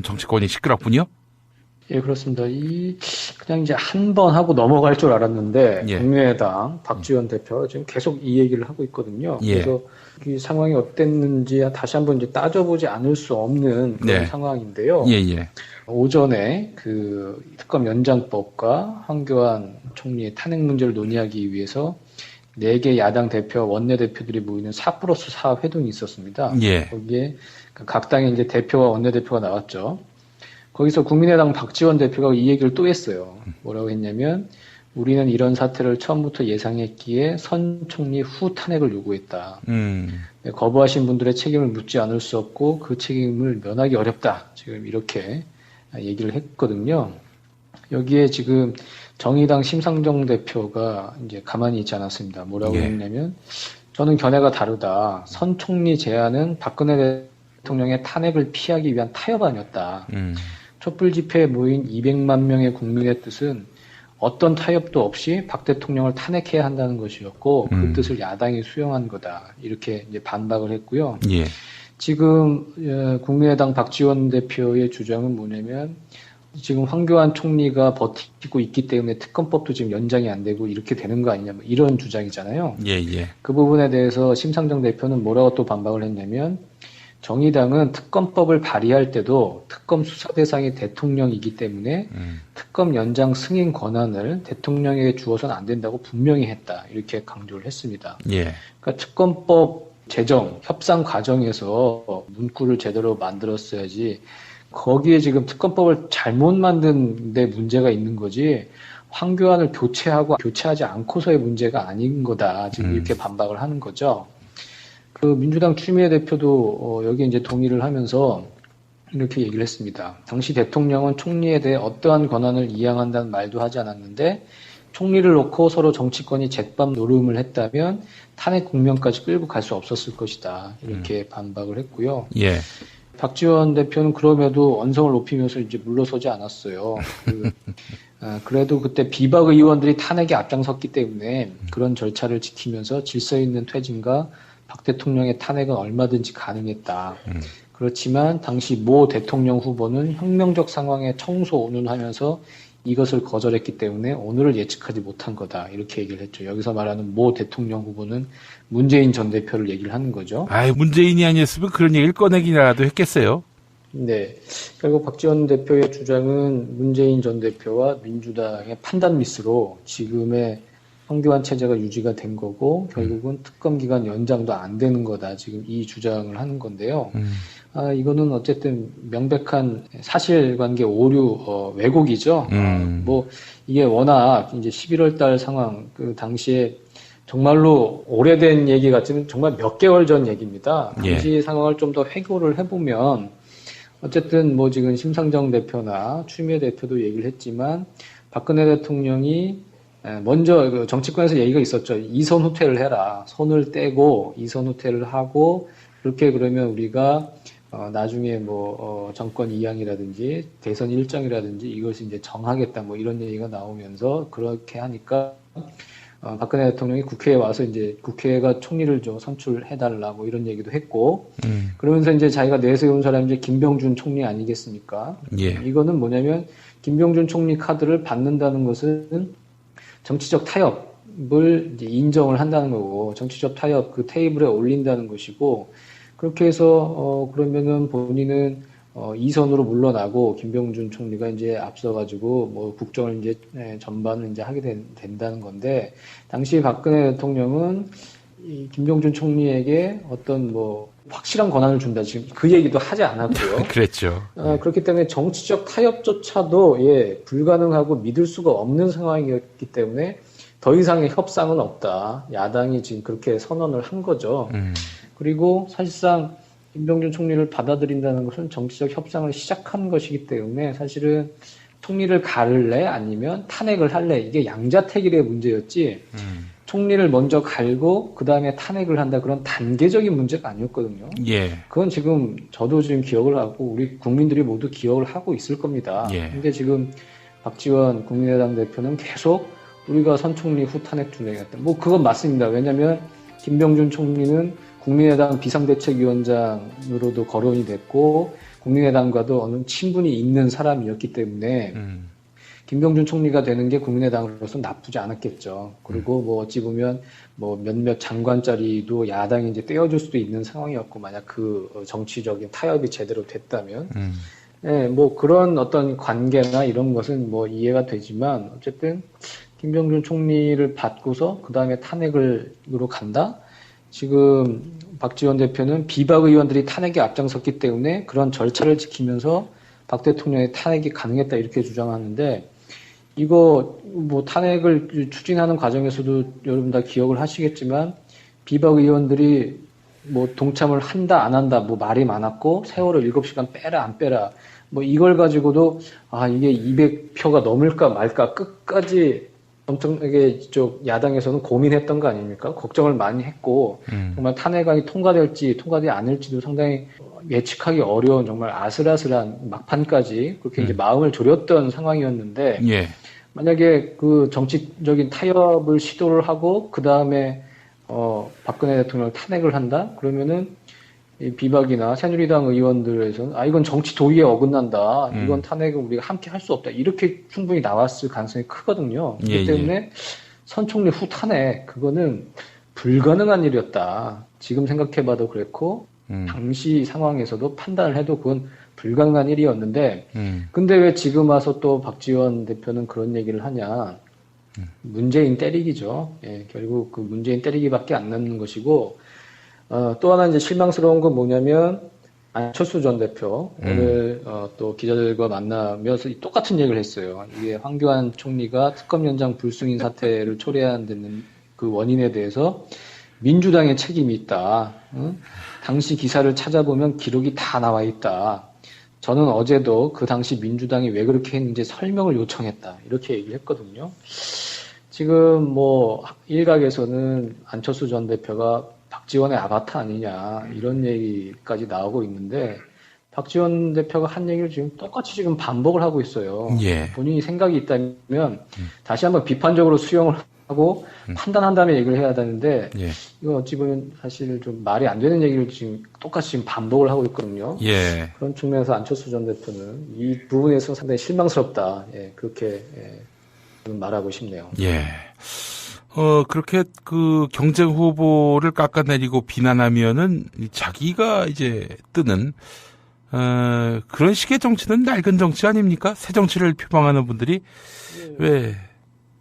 정치권이 시끄럽군요. 예, 그렇습니다. 이 그냥 이제 한 번 하고 넘어갈 줄 알았는데 예. 국민의당 박지원 대표 지금 계속 이 얘기를 하고 있거든요. 예. 그래서 이 상황이 어땠는지 다시 한번 이제 따져보지 않을 수 없는 그런 네. 상황인데요. 예, 예. 오전에 그 특검 연장법과 황교안 총리의 탄핵 문제를 논의하기 위해서 네개 야당 대표 원내대표들이 모이는 4 플러스 4 회동이 있었습니다. 예. 거기에 각 당의 이제 대표와 원내대표가 나왔죠. 거기서 국민의당 박지원 대표가 이 얘기를 또 했어요. 뭐라고 했냐면 우리는 이런 사태를 처음부터 예상했기에 선 총리 후 탄핵을 요구했다. 음. 네, 거부하신 분들의 책임을 묻지 않을 수 없고 그 책임을 면하기 어렵다. 지금 이렇게 얘기를 했거든요. 여기에 지금 정의당 심상정 대표가 이제 가만히 있지 않았습니다. 뭐라고 예. 했냐면 저는 견해가 다르다. 선 총리 제안은 박근혜 대통령의 탄핵을 피하기 위한 타협 아니었다. 음. 촛불 집회에 모인 200만 명의 국민의 뜻은 어떤 타협도 없이 박 대통령을 탄핵해야 한다는 것이었고 그 음. 뜻을 야당이 수용한 거다. 이렇게 이제 반박을 했고요. 예. 지금 어, 국민의당 박지원 대표의 주장은 뭐냐면 지금 황교안 총리가 버티고 있기 때문에 특검법도 지금 연장이 안 되고 이렇게 되는 거 아니냐 뭐 이런 주장이잖아요. 예, 예. 그 부분에 대해서 심상정 대표는 뭐라고 또 반박을 했냐면 정의당은 특검법을 발의할 때도 특검 수사 대상이 대통령이기 때문에 음. 특검 연장 승인 권한을 대통령에게 주어서는 안 된다고 분명히 했다 이렇게 강조를 했습니다. 예. 그러니까 특검법 제정 협상 과정에서 문구를 제대로 만들었어야지 거기에 지금 특검법을 잘못 만든 데 문제가 있는 거지 황교안을 교체하고 교체하지 않고서의 문제가 아닌 거다 지금 음. 이렇게 반박을 하는 거죠. 그 민주당 추미애 대표도 어, 여기 이제 동의를 하면서 이렇게 얘기를 했습니다. 당시 대통령은 총리에 대해 어떠한 권한을 이양한다는 말도 하지 않았는데 총리를 놓고 서로 정치권이 잿밥 노름을 했다면 탄핵 국면까지 끌고 갈 수 없었을 것이다. 이렇게 반박을 했고요. 예. 박지원 대표는 그럼에도 언성을 높이면서 이제 물러서지 않았어요. 그, 아, 그래도 그때 비박 의원들이 탄핵에 앞장섰기 때문에 그런 절차를 지키면서 질서 있는 퇴진과 박 대통령의 탄핵은 얼마든지 가능했다. 음. 그렇지만 당시 모 대통령 후보는 혁명적 상황에 청소 운운하면서 이것을 거절했기 때문에 오늘을 예측하지 못한 거다. 이렇게 얘기를 했죠. 여기서 말하는 모 대통령 후보는 문재인 전 대표를 얘기를 하는 거죠. 아이, 문재인이 아니었으면 그런 얘기를 꺼내기라도 했겠어요. 네. 결국 박지원 대표의 주장은 문재인 전 대표와 민주당의 판단 미스로 지금의 황교안 체제가 유지가 된 거고 결국은 특검 기간 연장도 안 되는 거다. 지금 이 주장을 하는 건데요. 음. 아, 이거는 어쨌든 명백한 사실관계 오류 어, 왜곡이죠. 음. 어, 뭐 이게 워낙 이제 11월 달 상황 그 당시에 정말로 오래된 얘기 같지만 정말 몇 개월 전 얘기입니다. 예. 당시 상황을 좀더 회고를 해보면 어쨌든 뭐 지금 심상정 대표나 추미애 대표도 얘기를 했지만 박근혜 대통령이 에, 먼저 그 정치권에서 얘기가 있었죠. 이선 후퇴를 해라. 손을 떼고 이선 후퇴를 하고 그렇게 그러면 우리가 어, 나중에 뭐 어, 정권 이양이라든지 대선 일정이라든지 이것을 이제 정하겠다 뭐 이런 얘기가 나오면서 그렇게 하니까 어, 박근혜 대통령이 국회에 와서 이제 국회가 총리를 좀 선출해달라 뭐 이런 얘기도 했고 음. 그러면서 이제 자기가 내세운 사람이 이제 김병준 총리 아니겠습니까? 예. 이거는 뭐냐면 김병준 총리 카드를 받는다는 것은 정치적 타협을 이제 인정을 한다는 거고 정치적 타협 그 테이블에 올린다는 것이고 그렇게 해서 어 그러면은 본인은 어 이선으로 물러나고 김병준 총리가 이제 앞서가지고 뭐 국정을 이제 예, 전반을 이제 하게 된, 된다는 건데 당시 박근혜 대통령은 이 김병준 총리에게 어떤 뭐 확실한 권한을 준다 지금 그 얘기도 하지 않았고요. 그랬죠. 어, 그렇기 때문에 정치적 타협조차도 예, 불가능하고 믿을 수가 없는 상황이었기 때문에 더 이상의 협상은 없다. 야당이 지금 그렇게 선언을 한 거죠. 음. 그리고 사실상 김병준 총리를 받아들인다는 것은 정치적 협상을 시작한 것이기 때문에 사실은 총리를 갈래 아니면 탄핵을 할래 이게 양자택일의 문제였지 음. 총리를 먼저 갈고 그 다음에 탄핵을 한다 그런 단계적인 문제가 아니었거든요. 예. 그건 지금 저도 지금 기억을 하고 우리 국민들이 모두 기억을 하고 있을 겁니다. 예. 근데 지금 박지원 국민의당 대표는 계속 우리가 선 총리 후 탄핵 준비했다. 뭐 그건 맞습니다. 왜냐하면 김병준 총리는 국민의당 비상대책위원장으로도 거론이 됐고 국민의당과도 어느 친분이 있는 사람이었기 때문에 음. 김병준 총리가 되는 게 국민의당으로서 나쁘지 않았겠죠. 그리고 뭐 어찌 보면 뭐 몇몇 장관 자리도 야당이 이제 떼어줄 수도 있는 상황이었고 만약 그 어, 정치적인 타협이 제대로 됐다면 음. 예, 뭐 그런 어떤 관계나 이런 것은 뭐 이해가 되지만 어쨌든 김병준 총리를 받고서 그 다음에 탄핵을로 간다. 지금 박지원 대표는 비박 의원들이 탄핵에 앞장섰기 때문에 그런 절차를 지키면서 박 대통령의 탄핵이 가능했다 이렇게 주장하는데 이거 뭐 탄핵을 추진하는 과정에서도 여러분 다 기억을 하시겠지만 비박 의원들이 뭐 동참을 한다 안 한다 뭐 말이 많았고 세월을 7시간 빼라 안 빼라 뭐 이걸 가지고도 아 이게 200표가 넘을까 말까 끝까지 엄청나게 이쪽 야당에서는 고민했던 거 아닙니까? 걱정을 많이 했고 음. 정말 탄핵안이 통과될지 통과되지 않을지도 상당히 예측하기 어려운 정말 아슬아슬한 막판까지 그렇게 이제 마음을 졸였던 상황이었는데 예. 만약에 그 정치적인 타협을 시도를 하고 그 다음에 어 박근혜 대통령을 탄핵을 한다 그러면은 이 비박이나 새누리당 의원들에서는 아 이건 정치 도의에 어긋난다 음. 이건 탄핵은 우리가 함께 할 수 없다 이렇게 충분히 나왔을 가능성이 크거든요 예, 그렇기 때문에 선 총리 후 탄핵 그거는 불가능한 일이었다 지금 생각해봐도 그랬고 음. 당시 상황에서도 판단을 해도 그건 불가능한 일이었는데 음. 근데 왜 지금 와서 또 박지원 대표는 그런 얘기를 하냐? 문재인 때리기죠. 예, 결국 그 문재인 때리기밖에 안 남는 것이고 어, 또 하나 이제 실망스러운 건 뭐냐면 안철수 전 대표 음. 오늘 어, 또 기자들과 만나면서 이 똑같은 얘기를 했어요. 이게 황교안 총리가 특검 연장 불승인 사태를 초래한 데는 그 원인에 대해서 민주당의 책임이 있다. 응? 당시 기사를 찾아보면 기록이 다 나와 있다. 저는 어제도 그 당시 민주당이 왜 그렇게 했는지 설명을 요청했다. 이렇게 얘기를 했거든요. 지금 뭐 일각에서는 안철수 전 대표가 박지원의 아바타 아니냐 이런 얘기까지 나오고 있는데 박지원 대표가 한 얘기를 지금 똑같이 지금 반복을 하고 있어요. 예. 본인이 생각이 있다면 다시 한번 비판적으로 수용을 하고 판단한 다음에 얘기를 해야 되는데 예. 이거 어찌 보면 사실 좀 말이 안 되는 얘기를 지금 똑같이 지금 반복을 하고 있거든요. 예. 그런 측면에서 안철수 전 대표는 이 부분에서 상당히 실망스럽다. 예, 그렇게 예, 말하고 싶네요. 예. 어, 그렇게 그 경쟁 후보를 깎아내리고 비난하면은 이 자기가 이제 뜨는 어, 그런 식의 정치는 낡은 정치 아닙니까? 새 정치를 표방하는 분들이 왜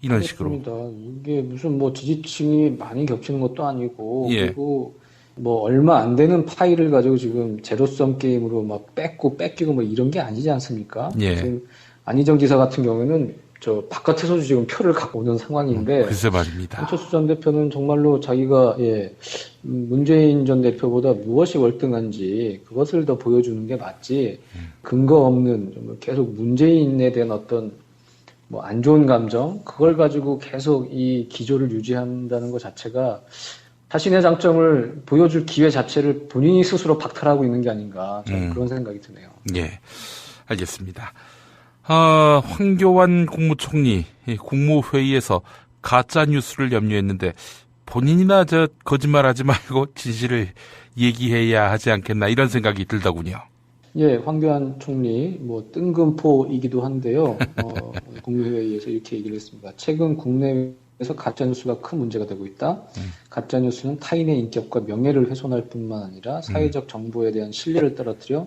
이런 식으로. 그렇습니다. 이게 무슨 뭐 지지층이 많이 겹치는 것도 아니고 예. 그리고 뭐 얼마 안 되는 파일을 가지고 지금 제로섬 게임으로 막 뺏고 뺏기고 뭐 이런 게 아니지 않습니까? 예. 지금 안희정 지사 같은 경우에는 저 바깥에서도 지금 표를 갖고 오는 상황인데 글쎄 말입니다. 안철수 전 대표는 정말로 자기가 예 음, 문재인 전 대표보다 무엇이 월등한지 그것을 더 보여주는 게 맞지 근거 없는 좀 계속 문재인에 대한 어떤 뭐 안 좋은 감정 그걸 가지고 계속 이 기조를 유지한다는 것 자체가 자신의 장점을 보여줄 기회 자체를 본인이 스스로 박탈하고 있는 게 아닌가 음. 그런 생각이 드네요. 예. 알겠습니다. 아, 황교안 국무총리 이 국무회의에서 가짜 뉴스를 염려했는데 본인이나 저 거짓말하지 말고 진실을 얘기해야 하지 않겠나 이런 생각이 들더군요. 예, 황교안 총리 뭐 뜬금포이기도 한데요. 어, 국무회의에서 이렇게 얘기를 했습니다. 최근 국내에서 가짜 뉴스가 큰 문제가 되고 있다. 가짜 뉴스는 타인의 인격과 명예를 훼손할 뿐만 아니라 사회적 정보에 대한 신뢰를 떨어뜨려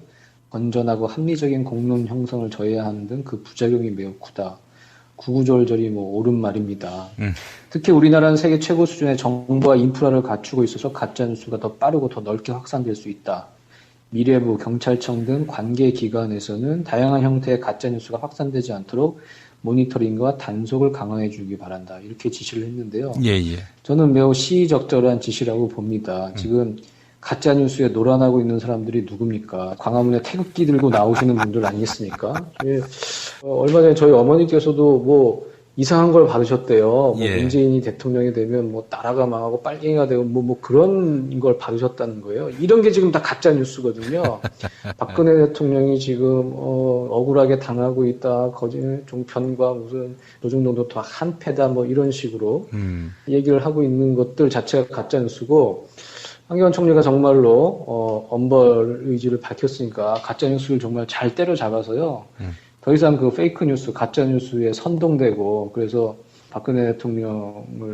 건전하고 합리적인 공론 형성을 저해야 하는 등 그 부작용이 매우 크다. 구구절절이 뭐 옳은 말입니다. 음. 특히 우리나라는 세계 최고 수준의 정보와 인프라를 갖추고 있어서 가짜 뉴스가 더 빠르고 더 넓게 확산될 수 있다. 미래부, 경찰청 등 관계 기관에서는 다양한 형태의 가짜 뉴스가 확산되지 않도록 모니터링과 단속을 강화해 주기 바란다. 이렇게 지시를 했는데요. 예, 예. 저는 매우 시의적절한 지시라고 봅니다. 지금 가짜 뉴스에 놀아나고 있는 사람들이 누굽니까? 광화문에 태극기 들고 나오시는 분들 아니겠습니까? 예, 어, 얼마 전에 저희 어머니께서도 뭐 이상한 걸 받으셨대요. 뭐 예. 문재인이 대통령이 되면 뭐 나라가 망하고 빨갱이가 되고 뭐, 뭐 그런 걸 받으셨다는 거예요. 이런 게 지금 다 가짜 뉴스거든요. 박근혜 대통령이 지금 어, 억울하게 당하고 있다. 거짓 종편과 무슨 노중동도 다 한패다 뭐 이런 식으로 음. 얘기를 하고 있는 것들 자체가 가짜 뉴스고 황교안 총리가 정말로 어, 엄벌 의지를 밝혔으니까 가짜 뉴스를 정말 잘 때려잡아서요. 더 이상 그 페이크 뉴스, 가짜 뉴스에 선동되고 그래서 박근혜 대통령을